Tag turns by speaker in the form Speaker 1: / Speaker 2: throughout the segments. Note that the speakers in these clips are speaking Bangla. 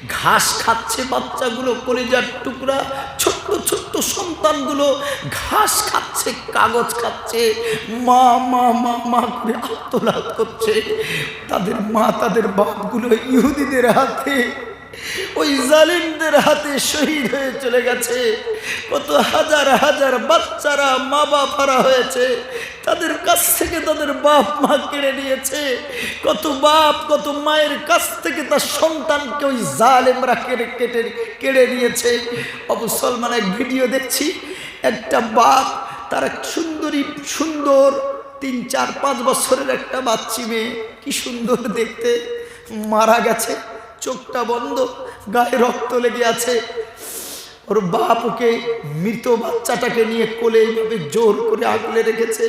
Speaker 1: ঘাস খাচ্ছে বাচ্চাগুলো, কলিজার টুকরা, ছোট্ট ছোট্ট সন্তানগুলো, ঘাস খাচ্ছে, কাগজ খাচ্ছে, মা মা মা মা করে আত্মলাভ করছে। তাদের মা, তাদের বাপগুলো ইহুদিদের হাতে ওই জালিমদের হাতে শহীদ হয়ে চলে গেছে। কত হাজার হাজার বাচ্চারা মা বাপারা হয়েছে। তাদের কাছ থেকে তাদের বাপ মা কেড়ে নিয়েছে। কত বাপ, কত মায়ের কাছ থেকে তার সন্তানকে ওই জালেমরা কেড়ে, কেটে, কেড়ে নিয়েছে। অবসলমান এক ভিডিও দেখছি। একটা বাপ, তার এক সুন্দরী, সুন্দর তিন, চার, পাঁচ বছরের একটা বাচ্চি মেয়ে। কি সুন্দর দেখতে। মারা গেছে। চোখটা বন্ধ, গায়ে রক্ত লেগে আছে। ওর বাপ ওকে মৃত বাচ্চাটাকে নিয়ে কোলে এইভাবে জোর করে আগলে রেখেছে।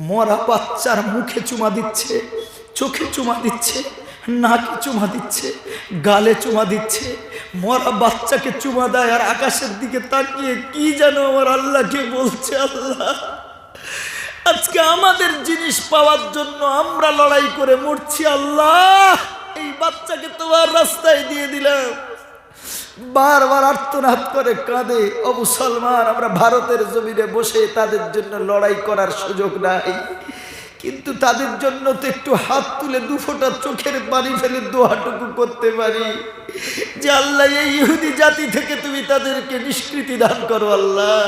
Speaker 1: মরা বাচ্চার মুখে চুমা দিচ্ছে, চোখে চুমা দিচ্ছে, নাকে চুমা দিচ্ছে, গালে চুমা দিচ্ছে। মরা বাচ্চাকে চুমা দেয় আর আকাশের দিকে তাকিয়ে কি যেন আমার আল্লাহকে বলছে আল্লাহ। আজকে আমাদের জিনিস পাওয়ার জন্য আমরা লড়াই করে মরছি আল্লাহ। এই বাচ্চাকে তোমার রাস্তায় দিয়ে দিলাম। বারবার আর্তনাদ করে কাঁদে অবু মুসলমান, আমরা ভারতের জমিনে বসে তাদের জন্য লড়াই করার সুযোগ নাই। কিন্তু তাদের জন্য তো একটু হাত তুলে দু ফোঁটা চোখের পানি ফেলে দোহাটুকু করতে পারি। যে আল্লাহ, এই ইহুদি জাতি থেকে তুমি তাদেরকে নিষ্কৃতি দান করো আল্লাহ।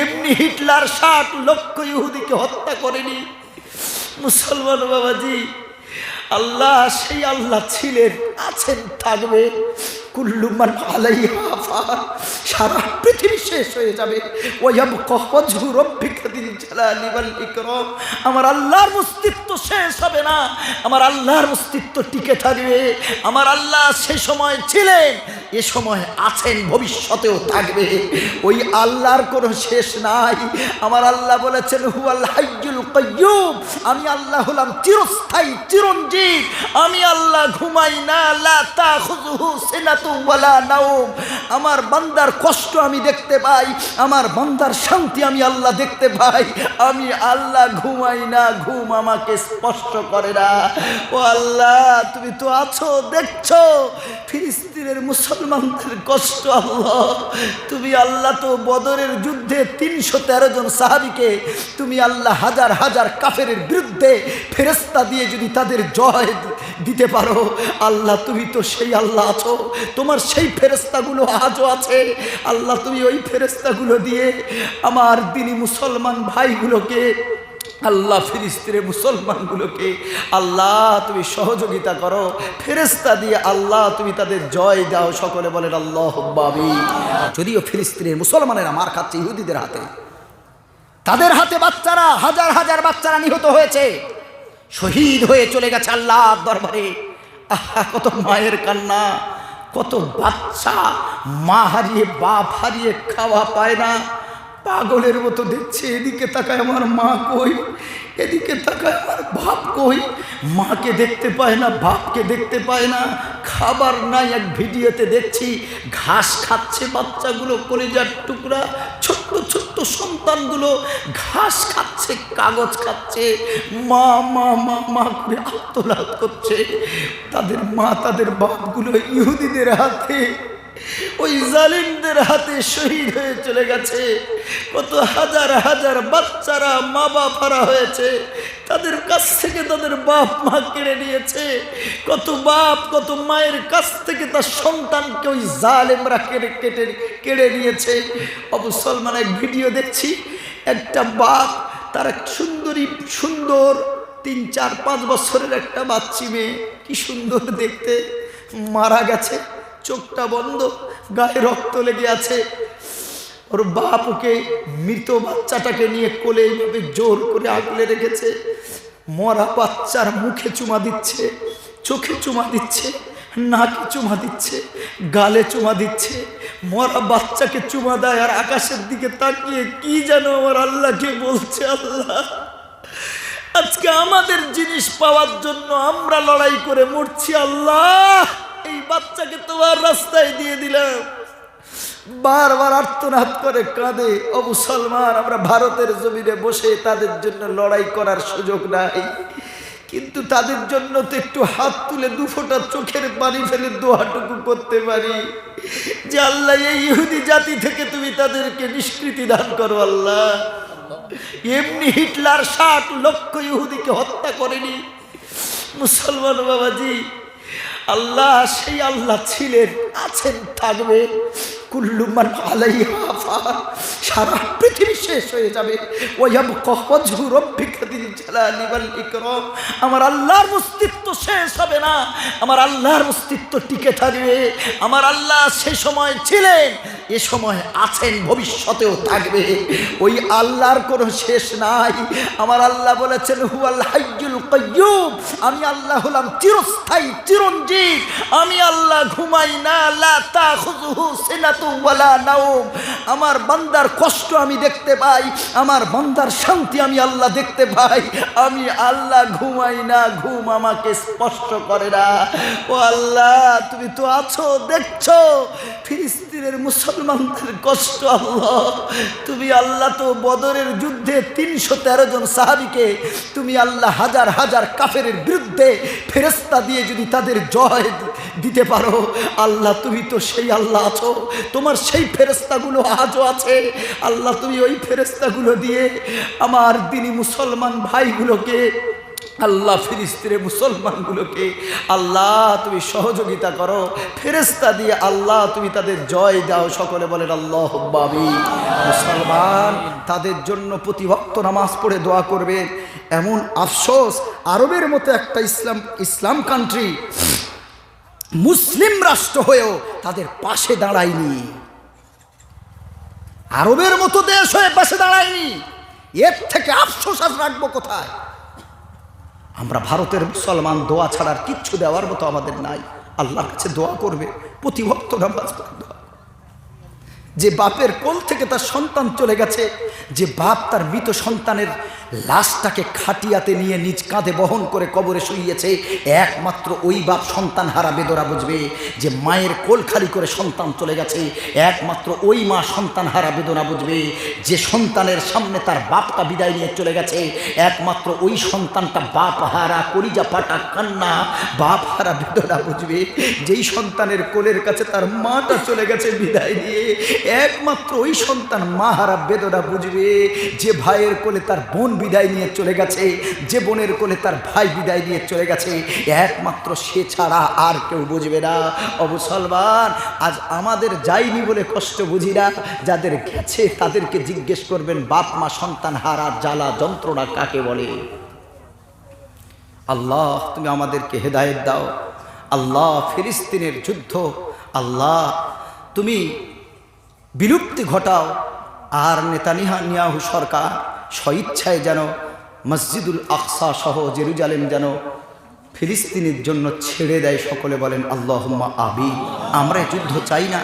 Speaker 1: এমনি হিটলার ষাট লক্ষ ইহুদিকে হত্যা করেনি। মুসলমান বাবাজি আল্লাহ সেই আল্লাহ ছিলেন আছেন থাকবে কুল্লুমান সারা পৃথিবী শেষ হয়ে যাবে। আমার আল্লাহর অস্তিত্ব শেষ হবে না। আমার আল্লাহর অস্তিত্ব টিকে থাকবে। আমার আল্লাহ সে সময় ছিলেন, এ সময় আছেন, ভবিষ্যতেও থাকবে। ওই আল্লাহর কোনো শেষ নাই। আমার আল্লাহ বলেছেন, হুয়াল হাইয়ুল কাইয়ুম। আমি আল্লাহ হলাম চিরস্থায়ী, চিরঞ্জীব। আমি আল্লাহ ঘুমাই না, লা আমার বান্দার কষ্ট আমি দেখতে পাই, আমার বান্দার শান্তি আমি আল্লাহ দেখতে পাই। আমি আল্লাহ ঘুমাই না, ঘুম আমাকে স্পষ্ট করে না। ও আল্লাহ, তুমি তো আছো, দেখছ, ফিলিস্তিনের মুসলমানদের কষ্ট আল্লাহ। তুমি আল্লাহ তো বদরের যুদ্ধে তিনশো তেরো জন সাহাবিকে, তুমি আল্লাহ হাজার হাজার কাফের বিরুদ্ধে ফেরেস্তা দিয়ে যদি তাদের জয় দিতে পারো, আল্লাহ তুমি তো সেই আল্লাহ আছো। তোমার সেই ফেরেস্তাগুলো আজও আছে। আল্লাহ, তুমি ওই ফেরেস্তাগুলো দিয়ে আমার দিনী মুসলমান ভাইগুলোকে, আল্লাহ ফিলিস্তিনের মুসলমানগুলোকে, আল্লাহ তুমি সহযোগিতা করো। ফেরেস্তা দিয়ে আল্লাহ তুমি তাদের জয় দাও। সকলে বলেন আল্লাহ বাবি যদিও ফিলিস্তিনের মুসলমানেরা মার খাচ্ছে ইহুদিদের হাতে। তাদের হাতে বাচ্চারা, হাজার হাজার বাচ্চারা নিহত হয়েছে। শহীদ হয়ে চলে গেছে আল্লাহ দরবারে। আহা, কত মায়ের কান্না। কত বাচ্চা, মা হারিয়ে বাপ হারিয়ে খাওয়া পায় না। পাগলের মতো দেখছে, এদিকে তাকায় আমার মা কই? এদিকে তাকায় আমার বাপ কই? মাকে দেখতে পায় না, বাপকে দেখতে পায় না। খাবার নাই, এক ভিডিওতে দেখছি, ঘাস খাচ্ছে বাচ্চাগুলো, কলিজার টুকরা, ছোট্ট ছোট্ট সন্তানগুলো ঘাস খাচ্ছে, কাগজ খাচ্ছে, মা মা মা মা করে আত্মলাভ করছে। তাদের মা, তাদের বাপগুলো ইহুদিদের হাতে ওই জালিমদের হাতে শহীদ হয়ে চলে গেছে। কত হাজার হাজার বাচ্চারা মা বাপারা হয়েছে। তাদের কাছ থেকে তাদের বাপ মা কেড়ে নিয়েছে। কত বাপ, কত মায়ের কাছ থেকে তার সন্তানকে ওই জালেমরা কেড়ে, কেটে, কেড়ে নিয়েছে। অবসলমান এক ভিডিও দেখছি। একটা বাপ, তার এক সুন্দরী, সুন্দর তিন, চার, পাঁচ বছরের একটা বাচ্চি মেয়ে। কি সুন্দর দেখতে। মারা গেছে। চোখটা বন্ধ, গায়ে রক্ত লেগে আছে। ওর বাপ ওকে মৃত বাচ্চাটাকে নিয়ে কোলে এইভাবে জোর করে আগলে রেখেছে। মরা বাচ্চার মুখে চুমা দিচ্ছে, চোখে চুমা দিচ্ছে, নাকে চুমা দিচ্ছে, গালে চুমা দিচ্ছে। মরা বাচ্চাকে চুমা দেয় আর আকাশের দিকে তাকিয়ে কি যেন আমার আল্লাহকে বলছে আল্লাহ। আজকে আমাদের জিনিস পাওয়ার জন্য আমরা লড়াই করে মরছি আল্লাহ। এই বাচ্চাকে তোমার রাস্তায় দিয়ে দিলাম। বারবার আর্তনাদ করে, কাঁদে। অবু মুসলমান আমরা ভারতের জমিনে বসে তাদের জন্য লড়াই করার সুযোগ নাই। কিন্তু তাদের জন্য তো একটু হাত তুলে দুফোটা চোখের পানি ফেলে দোয়াটুকু করতে পারি। যে আল্লাহ, এই ইহুদি জাতি থেকে তুমি তাদেরকে নিষ্কৃতি দান করো আল্লাহ। এমনি হিটলার ষাট লক্ষ ইহুদিকে হত্যা করেনি। মুসলমান বাবাজি আল্লাহ, সেই আল্লাহ ছিলেন, আছেন, থাকবে। কুল্লুমান। সারা পৃথিবী শেষ হয়ে যাবে। আমার আল্লাহর অস্তিত্ব শেষ হবে না। আমার আল্লাহর অস্তিত্ব টিকে থাকবে। আমার আল্লাহ সে সময় ছিলেন এ সময় আছেন, ভবিষ্যতেও থাকবে। ওই আল্লাহর কোনো শেষ নাই। আমার আল্লাহ বলেছেন, হুয়াল হাইয়ুল কাইয়ুম। আমি আল্লাহ হলাম চিরস্থায়ী, চিরঞ্জীব। আমি আল্লাহ ঘুমাই না, লা তাখুযুহু সিনাতু ওয়ালা নাওম। আমার বান্দার কষ্ট আমি দেখতে পাই, আমার বান্দার শান্তি আমি আল্লাহ দেখতে পাই। আমি আল্লাহ ঘুমাই না, ঘুম আমাকে স্পষ্ট করে না। ও আল্লাহ, তুমি তো আছো, দেখছ, ফিলিস্তিনের মুসলমানদের কষ্ট, আল্লাহ। তুমি আল্লাহ তো বদরের যুদ্ধে তিনশো তেরো জন সাহাবিকে তুমি আল্লাহ হাজার হাজার কাফের বিরুদ্ধে ফেরেস্তা দিয়ে যদি তাদের জয় দিতে পারো, আল্লাহ তুমি তো সেই আল্লাহ আছো। তোমার সেই ফেরেস্তাগুলো আজও আছে। আল্লাহ তুমি ওই ফেরেস্তাগুলো দিয়ে আমার দিনী মুসলমান ভাইগুলোকে আল্লাহ ফিরিস্তিরে মুসলমানগুলোকে, আল্লাহ তুমি সহযোগিতা করো ফেরেস্তা দিয়ে আল্লাহ তুমি তাদের জয় দাও। সকলে বলেন আল্লাহ বাবি মুসলমান তাদের জন্য প্রতিভক্ত নামাজ পড়ে দোয়া করবে। এমন আফসোস, আরবের মতো একটা ইসলাম ইসলাম কান্ট্রি মুসলিম রাষ্ট্র হয়েও তাদের পাশে দাঁড়ায়নি। আরবের মতো দেশ হয়ে পাশে দাঁড়ায়নি। এর থেকে আফসোস আর রাখব কোথায়? আমরা ভারতের মুসলমান দোয়া ছাড়ার কিচ্ছু দেওয়ার মতো আমাদের নাই আল্লাহর কাছে দোয়া করবে, প্রতিভক্ত নামাজ দোয়া। যে বাপের কোল থেকে তার সন্তান চলে গেছে, যে বাপ তার মৃত সন্তানের লাশটাকে খাটিয়াতে নিয়ে নিজ কাঁধে বহন করে কবরে শুইয়েছে, একমাত্র ওই বাপ সন্তান হারা বেদরা বুঝবে যে মায়ের কোল খালি করে সন্তান চলে গেছে, একমাত্র ওই মা সন্তান হারা বেদনা বুঝবে যে সন্তানের সামনে তার বাপটা বিদায় নিয়ে চলে গেছে, একমাত্র ওই সন্তানটা বাপ হারা, কলিজা পাটা কান্না, বাপ হারা বেদনা বুঝবে, যেই সন্তানের কোলের কাছে তার মাটা চলে গেছে বিদায় নিয়ে একমাত্র ওই সন্তান মা হারা বেদনা বুঝবে, যে ভাইয়ের কোলে তার বোন বিদায় নিয়ে চলে গেছে, যে বোনের কোলে তার ভাই বিদায় নিয়ে চলে গেছে, একমাত্র সে ছাড়া আর কেউ বুঝবে না। অবসলমান আজ আমাদের যাইনি বলে কষ্ট বুঝি না, যাদের গেছে তাদেরকে জিজ্ঞেস করবেন, বাপ মা সন্তান হারা জ্বালা যন্ত্রণা কাকে বলে? আল্লাহ, তুমি আমাদেরকে হেদায়েত দাও। আল্লাহ ফিলিস্তিনের যুদ্ধ। আল্লাহ, তুমি বিলুপ্তি ঘটাও। আর নেতানিহা নিয়াহু সরকার স্বইচ্ছায় যেন মসজিদুল আকসা সহ জেরুজালেম যেন ফিলিস্তিনের জন্য ছেড়ে দেয় সকলে বলেন, আল্লাহম্মা আবি আমরা যুদ্ধ চাই না।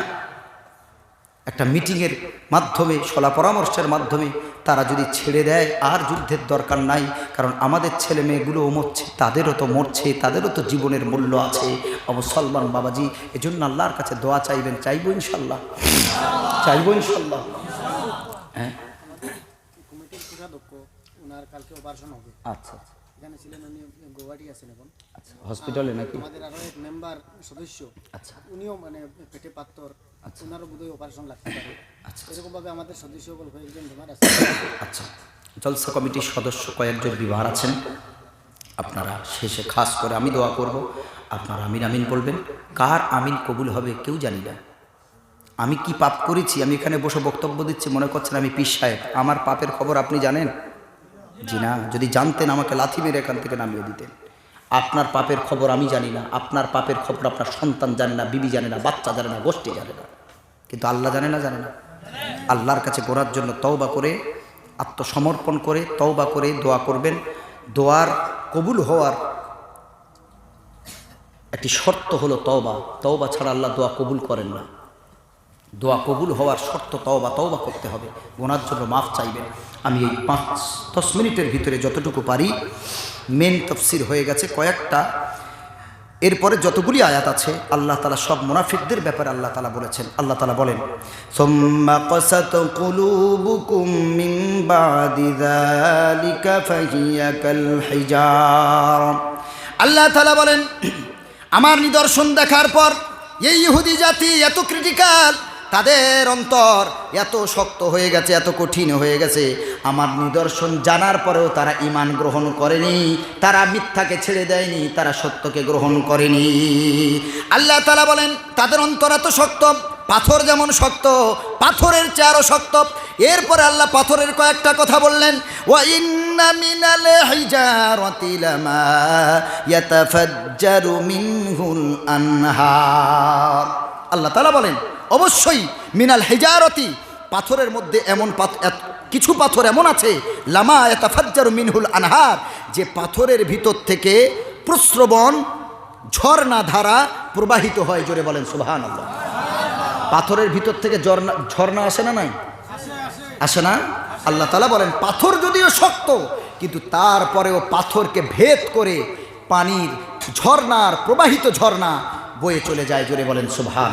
Speaker 1: একটা মিটিংয়ের মাধ্যমে সলা পরামর্শের মাধ্যমে তারা যদি ছেড়ে দেয় আর যুদ্ধের দরকার নাই। কারণ আমাদের ছেলে মেয়েগুলোও মরছে তাদেরও তো মরছে তাদেরও তো জীবনের মূল্য আছে। অবসলমান বাবাজি এজন্য আল্লাহর কাছে দোয়া চাইবেন চাইব ইনশাল্লাহ। চাইব ইনশাল্লাহ। হ্যাঁ। আচ্ছা।
Speaker 2: এখানে ছিলেন উনি গৌহাটি আছেন এখন
Speaker 1: আচ্ছা। হসপিটালে নাকি?
Speaker 2: আমাদের আরও এক মেম্বার সদস্য
Speaker 1: আচ্ছা।
Speaker 2: উনিও মানে পেটে পাত্তর ওনারও বোধহয় অপারেশন লাগতে পারে।
Speaker 1: আচ্ছা
Speaker 2: এরকমভাবে আমাদের সদস্য সকল কয়েকজন বেমার আছে।
Speaker 1: আচ্ছা। জলসা কমিটির সদস্য কয়েকজন বিবাহ আছেন। আপনারা শেষে খাস করে আমি দোয়া করব। আপনারা আমিন আমিন বলবেন। কার আমিন কবুল হবে কেউ জানি না। আমি কি পাপ করেছি? আমি এখানে বসে বক্তব্য দিচ্ছি মনে করছেন আমি পীর সাহেব। আমার পাপের খবর আপনি জানেন? জি না যদি জানতেন আমাকে লাথি মেরে এখান থেকে নামিয়ে দিতেন। আপনার পাপের খবর আমি জানি না, আপনার পাপের খবর আপনার সন্তান জানে না, বিবি জানে না, বাচ্চা জানে না, গোষ্ঠী জানে না। কিন্তু আল্লাহ জানে না জানে না। আল্লাহর কাছে গোড়ার জন্য তওবা করে, আত্মসমর্পণ করে, তওবা করে দোয়া করবেন। দোয়ার কবুল হওয়ার একটি শর্ত হলো তওবা। তওবা ছাড়া আল্লাহ দোয়া কবুল করেন না। দোয়া কবুল হওয়ার শর্ত তওবা তওবা করতে হবে। গোনার জন্য মাফ চাইবেন। আমি এই পাঁচ, দশ মিনিটের ভিতরে যতটুকু পারি মেন তফসির হয়ে গেছে কয়েকটা। এরপরে যতগুলি আয়াত আছে, আল্লাহ তালা সব মুনাফিকদের ব্যাপারে আল্লাহ তালা বলেছেন। আল্লাহ তালা বলেন আল্লাহ তালা বলেন, আমার নিদর্শন দেখার পর, এই ইহুদি জাতি এত ক্রিটিক্যাল তাদের অন্তর এত শক্ত হয়ে গেছে, এত কঠিন হয়ে গেছে। আমার নিদর্শন জানার পরেও তারা ইমান গ্রহণ করেনি, তারা মিথ্যাকে ছেড়ে দেয়নি, তারা সত্যকে গ্রহণ করেনি। আল্লাহ তালা বলেন, তাদের অন্তর এত শক্ত, পাথর যেমন শক্ত, পাথরের চেয়ারও শক্ত। এরপরে আল্লাহ পাথরের কয়েকটা কথা বললেন ও ইন্না আনহার। আল্লাহ তাআলা বলেন অবশ্যই মিনাল হেজারতি, পাথরের মধ্যে এমন কিছু পাথর এমন আছে, লামা ইয়াতাফাজ্জারু মিনহুল আনহার, যে পাথরের ভিতর থেকে প্রস্রবণ ঝর্ণা ধারা প্রবাহিত হয়, জোরে বলেন সুবহানাল্লাহ। পাথরের ভিতর থেকে ঝর্ণা ঝর্ণা আসে না নাই? আসে না? আল্লাহ তালা বলেন, পাথর যদিও শক্ত, কিন্তু তারপরেও পাথরকে ভেদ করে পানির ঝর্ণার প্রবাহিত ঝর্ণা বয়ে চলে যায়, জোরে বলেন সুভান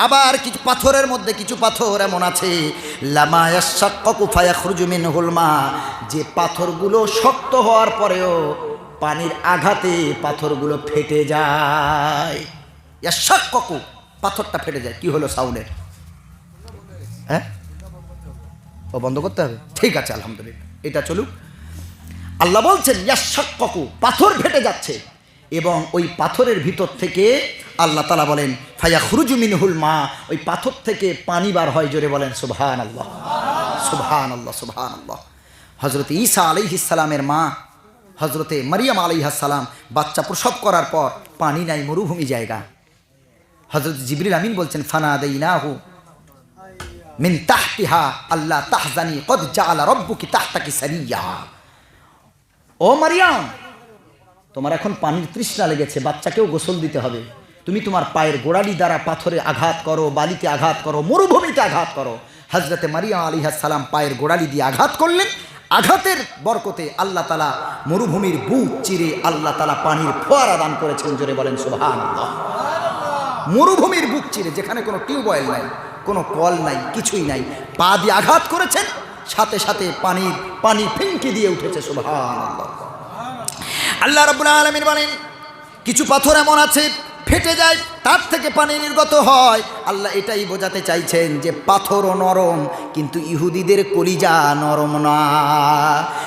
Speaker 1: আবার কিছু পাথরের মধ্যে কিছু পাথর এমন আছে। হুলমা যে পাথরগুলো শক্ত হওয়ার পরেও পানির আঘাতে পাথরগুলো ফেটে যায়। ইয়াশাক্কু পাথরটা ফেটে যায়। কি হলো সাউন্ডের? হ্যাঁ? ও বন্ধ করতে হবে? ঠিক আছে, আলহামদুলিল্লাহ। এটা চলুক। আল্লাহ বলছেন ইয়াশাক্কু পাথর ফেটে যাচ্ছে। এবং ওই পাথরের ভিতর থেকে আল্লাহ তালা বলেন ফাইয়া খুরুজু মিনহুল মা ওই পাথর থেকে পানি বার হয়, জোরে বলেন সুবহান আল্লাহ সুবহান আল্লাহ সুবহান আল্লাহ হজরত ঈসা আলাইহিসালামের মা হজরতে মারিয়াম আলাইহাসালাম বাচ্চা প্রসব করার পর পানি নাই, মরুভূমি জায়গা। হজরত জিবরিল আমিন বলছেন ফানা দেই না হু মিন তাহতিহা আল্লাহ তাহজানি, কদ জাআলা রব্বুকি তাহতাকি সারিয়া ও মারিয়াম, তোমার এখন পানির তৃষ্ণা লেগেছে, বাচ্চাকেও গোসল দিতে হবে। তুমি তোমার পায়ের গোড়ালি দ্বারা পাথরে আঘাত করো, বালিতে আঘাত করো, মরুভূমিতে আঘাত করো। হজরতে মারিয়া আলী সালাম পায়ের গোড়ালি দিয়ে আঘাত করলেন। আঘাতের বরকতে আল্লাহ তালা মরুভূমির বুক চিরে আল্লাহ তালা পানির ফোয়ারা দান করেছেন, জোরে বলেন সুবহান মরুভূমির বুক চিরে, যেখানে কোনো টিউবওয়েল নাই, কোনো কল নাই, কিছুই নাই, পা দিয়ে আঘাত করেছেন, সাথে সাথে পানির, পানি ফিঙ্কি দিয়ে উঠেছে সুবহান আল্লাহ রাব্বুল আলামিন বলেন, কিছু পাথর এমন আছে ফেটে যায়, তার থেকে পানি নির্গত হয়। আল্লাহ এটাই বোঝাতে চাইছেন যে পাথরও নরম, কিন্তু ইহুদিদের কলিজা নরম না।